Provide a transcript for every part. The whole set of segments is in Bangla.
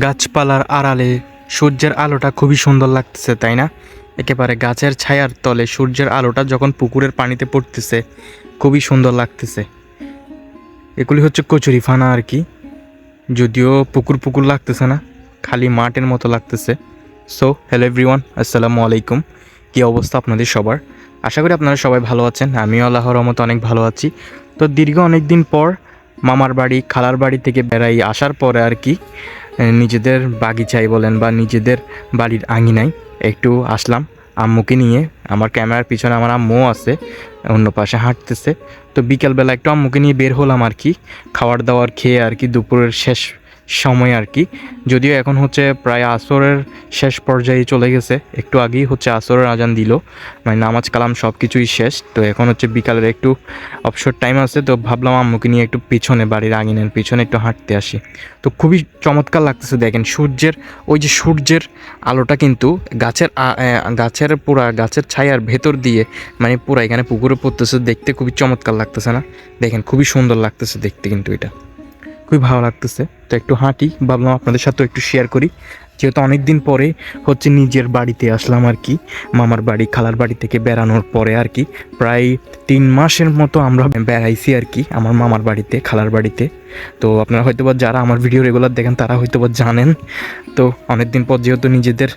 গাছপালার আড়ালে সূর্যের আলোটা খুবই সুন্দর লাগতেছে, তাই না? একেবারে গাছের ছায়ার তলে সূর্যের আলোটা যখন পুকুরের পানিতে পড়তেছে, খুবই সুন্দর লাগতেছে। এগুলি হচ্ছে কচুরি ফানা আর কি। যদিও পুকুর পুকুর লাগতেছে না, খালি মাঠের মতো লাগতেছে। সো হ্যালো এভরিওয়ান আসসালামু আলাইকুম। কী অবস্থা আপনাদের সবার? আশা করি আপনারা সবাই ভালো আছেন, আমিও আল্লাহর রহমতে অনেক ভালো আছি। তো দীর্ঘ অনেক দিন পর মামার বাড়ি, খালার বাড়ি থেকে বেড়াই আসার পরে আর কি নিজেদের বাগিচাই বলেন বা নিজেদের বাড়ির আঙিনায় একটু আসলাম, আম্মুকে নিয়ে। আমার ক্যামেরার পিছনে আমার আম্মুও আছে, অন্য পাশে হাঁটতেছে। তো বিকেলবেলা একটু আম্মুকে নিয়ে বের হলাম আর কি। খাওয়ার দাওয়ার খেয়ে আর কি দুপুরের শেষ সময় আর কি। যদিও এখন হচ্ছে প্রায় আসরের শেষ পর্যায়ে চলে গেছে। একটু আগেই হচ্ছে আসরের আজান দিল। মানে নামাজ, কালাম সব কিছুই শেষ। তো এখন হচ্ছে বিকালের একটু অবসর টাইম আছে। তো ভাবলাম আম্মুকে নিয়ে একটু পিছনে বাড়ির আঙিনের পিছনে একটু হাঁটতে আসি। তো খুবই চমৎকার লাগতেছে দেখেন সূর্যের, ওই যে সূর্যের আলোটা কিন্তু গাছের গাছের পুরা, গাছের ছায়ার ভেতর দিয়ে মানে পুরা এখানে পুকুরে পড়তেছে। দেখতে খুবই চমৎকার লাগতেছে না? দেখেন খুবই সুন্দর লাগতেছে দেখতে কিন্তু এটা। খুবই ভালো লাগতেছে। তো একটু হাঁটি, ভাবলাম আপনাদের সাথেও একটু শেয়ার করি। যেহেতু অনেক দিন পরে হচ্ছে নিজের বাড়িতে আসলাম আর কি, মামার বাড়ি, খালার বাড়ি থেকে বেড়ানোর পরে আর কি, প্রায় তিন মাসের মতো আমরা বেড়াইছি আর কি, আমার মামার বাড়িতে, খালার বাড়িতে। তো আপনারা হয়তো বা যারা আমার ভিডিও রেগুলার দেখেন, তারা হয়তো বা জানেন। তো অনেক দিন পর যেহেতু নিজেদের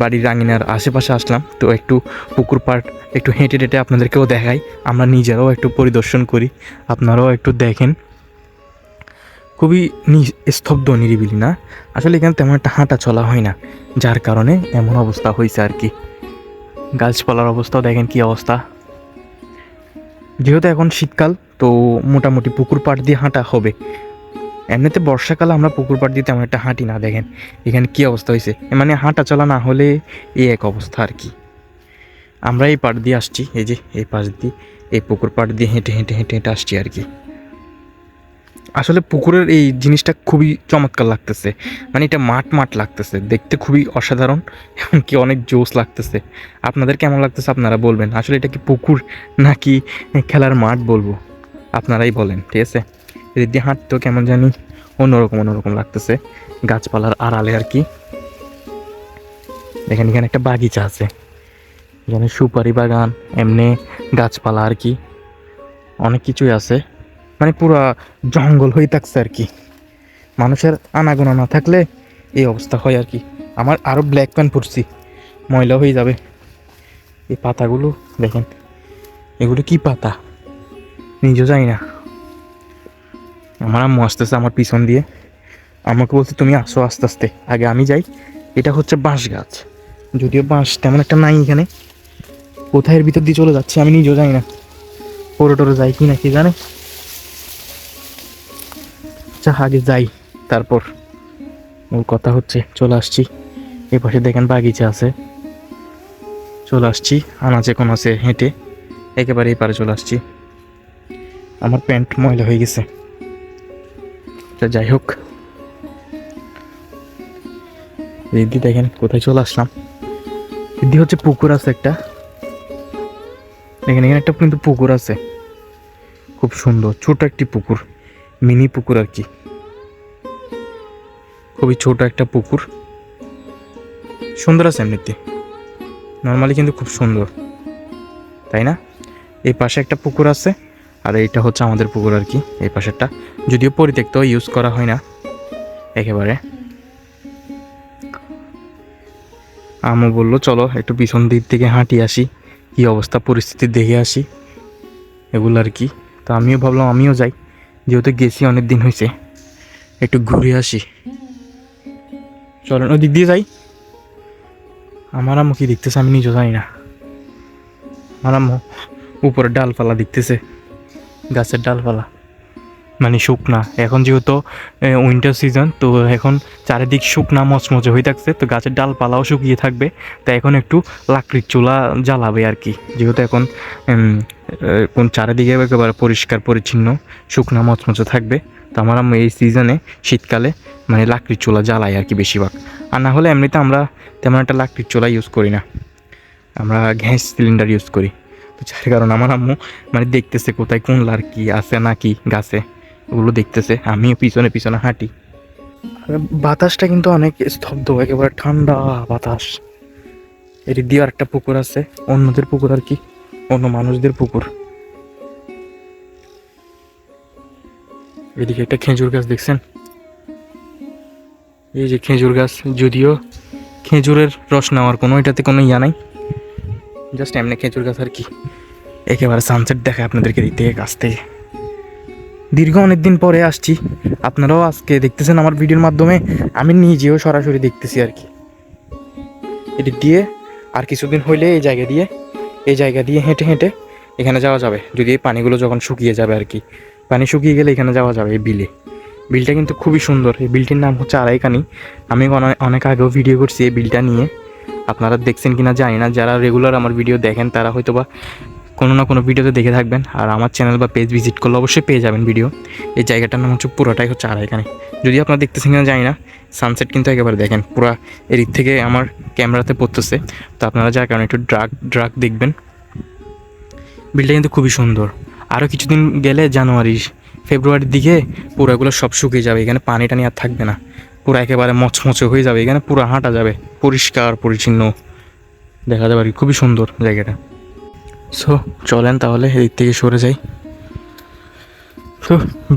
বাড়ির রাঙিনার আশেপাশে আসলাম, তো একটু পুকুর পাড়, একটু হেঁটে হেঁটে আপনাদেরকেও দেখাই। আমরা নিজেরাও একটু পরিদর্শন করি, আপনারাও একটু দেখেন। খুবই স্তব্ধ, নিরিবিলি না? আসলে এখানে তেমন একটা হাঁটা চলা হয় না, যার কারণে এমন অবস্থা হয়েছে আর কি। গাছপালার অবস্থাও দেখেন কি অবস্থা। যেহেতু এখন শীতকাল, তো মোটামুটি পুকুর পাড় দিয়ে হাঁটা হবে। এমনিতে বর্ষাকালে আমরা পুকুর পাড় দিয়ে তেমন একটা হাঁটি না, দেখেন। এখানে কি অবস্থা হয়েছে? মানে হাঁটা চলা না হলে এই এক অবস্থা আর কি। আমরা এই পাড় দিয়ে আসছি, এই যে, এই পাশ দিয়ে, এই পুকুর পাড় দিয়ে হেঁটে হেঁটে হেঁটে হেঁটে আসছি আর কি। আসলে পুকুরের এই জিনিসটা খুবই চমৎকার লাগতেছে। মানে এটা মাঠ মাঠ লাগতেছে। দেখতে খুবই অসাধারণ, এমনকি অনেক জোস লাগতেছে। আপনাদের কেমন লাগতেছে আপনারা বলবেন। আসলে এটা কি পুকুর নাকি খেলার মাঠ বলব? আপনারাই বলেন, ঠিক আছে? এদিক দিয়ে হাঁটতেও কেমন জানি অন্যরকম অন্যরকম লাগতেছে। গাছপালার আড়ালে আর কি। দেখেন, এখানে একটা বাগিচা আছে। এখানে সুপারি বাগান, এমনি গাছপালা আর কি। অনেক কিছুই আছে। মানে পুরো জঙ্গল হয়ে থাকছে আর কি। মানুষের আনাগোনা না থাকলে এই অবস্থা হয় আর কি। আমার আরও ব্ল্যাক প্যান্ট পরছি, ময়লা হয়ে যাবে। এই পাতাগুলো দেখেন, এগুলো কি পাতা? নিজেও জানি না। আমার আম্মু আসতেছে আমার পিছন দিয়ে। আমাকে বলছে, তুমি আসো আস্তে আস্তে। আগে আমি যাই। এটা হচ্ছে বাঁশ গাছ। যদিও বাঁশ তেমন একটা নাই এখানে। কোথায় ভিতর দিয়ে চলে যাচ্ছে আমি নিজেও জানি না। পরে টোরে যাই কি না কি জানে। আচ্ছা আগে যাই। তারপর ওর কথা হচ্ছে, চলে আসছি। এই পাশে দেখেন বাগিচা আছে। চলে আসছি, আনাচে কোন আছে হেঁটে একেবারে এই পারে চলে আসছি। আমার প্যান্ট ময়লা হয়ে গেছে। আচ্ছা যাই হোক। দিদি দেখেন, কোথায় চলে আসলাম। দিদি হচ্ছে পুকুর আছে একটা। দেখেন, এখানে একটা কিন্তু পুকুর আছে। খুব সুন্দর, ছোট একটি পুকুর। মিনি পুকুর আর কি। খুবই ছোট একটা পুকুর। সুন্দর আছে এমনিতে। নর্মালি কিন্তু খুব সুন্দর। তাই না? এই পাশে একটা পুকুর আছে, আর এইটা হচ্ছে আমাদের পুকুর আর কি, এই পাশেরটা। যদিও পরিত্যক্ত ইউজ করা হয় না। একেবারে। আমও বলল, চলো, একটু পিছন দিক থেকে হাঁটি আসি। কি অবস্থা, পরিস্থিতি দেখে আসি। এগুলো আর কি। তো আমিও ভাবলাম, আমিও যাই। যেহেতু গেছি, অনেক দিন হয়েছে একটু ঘুরে আসি। চলেন ওই দিক দিয়ে যাই। আমার আম্মু কি দেখতেছে আমি নিজেও জানি না। আমার আম্মু উপরে ডালপালা দেখতেছে। গাছের ডালপালা। মানে শুকনা। এখন যেহেতু উইন্টার সিজন তো এখন চারিদিক শুকনা, মচমচে হয়ে থাকছে। তো গাছের ডালপালাও শুকিয়ে থাকবে। তো এখন একটু লাকড়ির চুলা জ্বালাবে আর কি। যেহেতু এখন কোন চারিদিকে একেবারে পরিষ্কার, পরিচ্ছন্ন, শুকনা, মচমচে থাকবে। তো আমার আম্মু এই সিজনে শীতকালে মানে লাকড়ির চুলা জ্বালাই আর কি বেশিরভাগ। আর না হলে এমনিতে আমরা তেমন একটা লাকড়ির চুলা ইউজ করি না। আমরা গ্যাস সিলিন্ডার ইউজ করি। তো যার কারণে আমার আম্মু মানে দেখতেছে কোথায় কোন লার্কি আছে না কি গাছে। ওগুলো দেখতেছে, আমিও পিছনে পিছনে হাঁটি। বাতাসটা কিন্তু অনেক স্তব্ধ, একেবারে ঠান্ডা বাতাস। এদিক দিয়ে আরেকটা পুকুর আছে, অন্যদের পুকুর আর কি। অন্য মানুষদের পুকুর। এদিকে একটা খেজুর গাছ দেখছেন? এই যে খেজুর গাছ, যদিও খেজুরের রস নেওয়ার কোনো এটাতে কোনো ইয়া নাই। জাস্ট এমনি খেজুর গাছ আর কি। একেবারে সানসেট দেখায় আপনাদেরকে দিক থেকে কাছ থেকে। দীর্ঘ অনেক দিন পরে আসছি। আপনারাও আজকে দেখতেছেন আমার ভিডিওর মাধ্যমে, আমি নিজেও সরাসরি দেখতেছি আর কি। এদিক দিয়ে আর কিছুদিন হইলে এই জায়গা দিয়ে এই জায়গা দিয়ে হেঁটে হেঁটে এখানে যাওয়া যাবে। যদি এই পানিগুলো যখন শুকিয়ে যাবে আর কি। পানি শুকিয়ে গেলে এখানে যাওয়া যাবে এই বিলে। বিলটা কিন্তু খুবই সুন্দর। এই বিলটির নাম হচ্ছে আড়াইকানি আমি অনে- অনেক আগেও ভিডিও করছি এই বিলটা নিয়ে। আপনারা দেখছেন কিনা জানি না। যারা রেগুলার আমার ভিডিও দেখেন, তারা হয়তো বা কোনো না কোনো ভিডিওতে দেখে থাকবেন আর আমার চ্যানেল বা পেজ ভিজিট করলে অবশ্যই পেয়ে যাবেন ভিডিও। এই জায়গাটার নাম হচ্ছে পুরোটাই হচ্ছে আড়াইখানি যদি আপনারা দেখতেছেন কিনা জানি না সানসেট কিন্তু একেবারে দেখেন, পুরা এদিক থেকে আমার ক্যামেরাতে পড়তেছে। তো আপনারা যার কারণে একটু ড্রাগ ড্রাগ দেখবেন। বিলটা কিন্তু খুবই সুন্দর। আরও কিছুদিন গেলে জানুয়ারি, ফেব্রুয়ারির দিকে পুরাগুলো সব শুকিয়ে যাবে, এখানে পানি টানি আর থাকবে না। পুরো একেবারে মচমচে হয়ে যাবে, এখানে পুরো হাঁটা যাবে, পরিষ্কার, পরিচ্ছন্ন। দেখা যাবে আর কি, খুবই সুন্দর জায়গাটা। সো চলেন তাহলে, এদিক থেকে সরে যাই। তো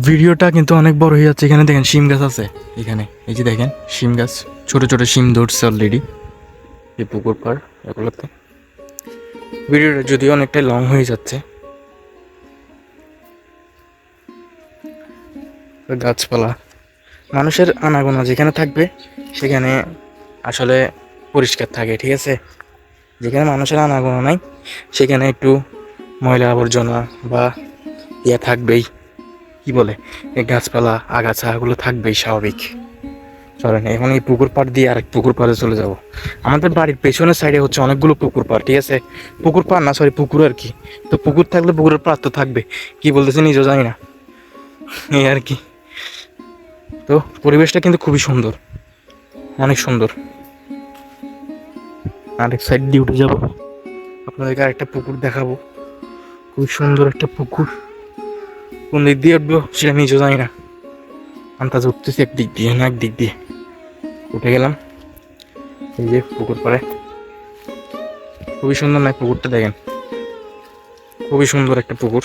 ভিডিওটা কিন্তু অনেক বড় হয়ে যাচ্ছে। এখানে দেখেন শিম গাছ আছে। এখানে, এই যে দেখেন, শিম গাছ। ছোট ছোট শিম ধরছে অলরেডি এই পুকুর পাড়, এগুলোতে। ভিডিওটা যদিও অনেকটাই লং হয়ে যাচ্ছে। গাছপালা। মানুষের আনাগোনা যেখানে থাকবে, সেখানে আসলে পরিষ্কার থাকে, ঠিক আছে? যেখানে মানুষের আনাগোনা নাই সেখানে একটু ময়লা আবর্জনা বা ইয়ে থাকবেই। কি বলে? গাছপালা, আগাছা, এগুলো থাকবেই স্বাভাবিক। চলেন, এখন এই পুকুর পাড় দিয়ে আরেক পুকুর পাড়ে চলে যাব। আমাদের বাড়ির পেছনের সাইডে হচ্ছে অনেকগুলো পুকুর পাড়, ঠিক আছে? পুকুর পাড় না সরি পুকুর আর কি। তো পুকুর থাকলে পুকুরের পাড় তো থাকবে। কি বলতেছে নিজেও জানি না। এই আর কি। তো পরিবেশটা কিন্তু খুবই সুন্দর। অনেক সুন্দর। আরেক সাইড দিয়ে উঠে যাব। আপনাদেরকে আরেকটা পুকুর দেখাবো। খুবই সুন্দর একটা পুকুর। কোন দিক দিয়ে উঠবো সেটা নিজেও জানি না। আন্দাজ উঠতেছি এক দিক দিয়ে না এক দিক দিয়ে। উঠে গেলাম। এই যে পুকুর পাড়ে। খুবই সুন্দর না পুকুরটা দেখেন? খুবই সুন্দর একটা পুকুর।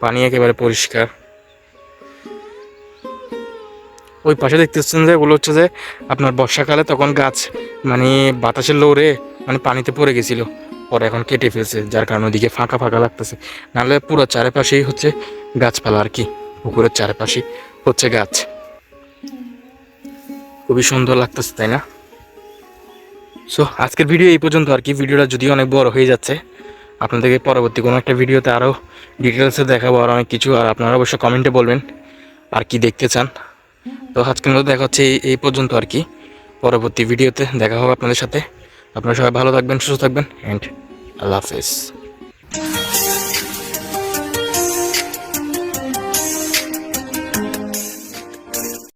পানি একেবারে পরিষ্কার। ওই পাশে দেখতেছেন যে, ওগুলো হচ্ছে যে, আপনার বর্ষাকালে তখন গাছ মানে বাতাসের লৌরে মানে পানিতে পড়ে গেছিল। পরে এখন কেটে ফেলছে, যার কারণে ওদিকে ফাঁকা ফাঁকা লাগতেছে। নাহলে পুরো চারিপাশেই হচ্ছে গাছপালা আর কি, পুকুরের চারিপাশে হচ্ছে গাছ। খুবই সুন্দর লাগতেছে, তাই না? সো আজকের ভিডিও এই পর্যন্ত আর কি। ভিডিওটা যদিও অনেক বড় হয়ে যাচ্ছে, আপনাদেরকে পরবর্তী কোনো একটা ভিডিওতে আরও ডিটেলসে দেখাবো আর অনেক কিছু, আর আপনারা অবশ্যই কমেন্টে বলবেন আর কি দেখতে চান। তো আজকের মতো দেখা হচ্ছে এই- এই পর্যন্ত আর কি। পরবর্তী ভিডিওতে দেখা হবে আপনাদের সাথে। আপনারা সবাই ভালো থাকবেন সুস্থ থাকবেন অ্যান্ড আল্লাহ হাফেজ।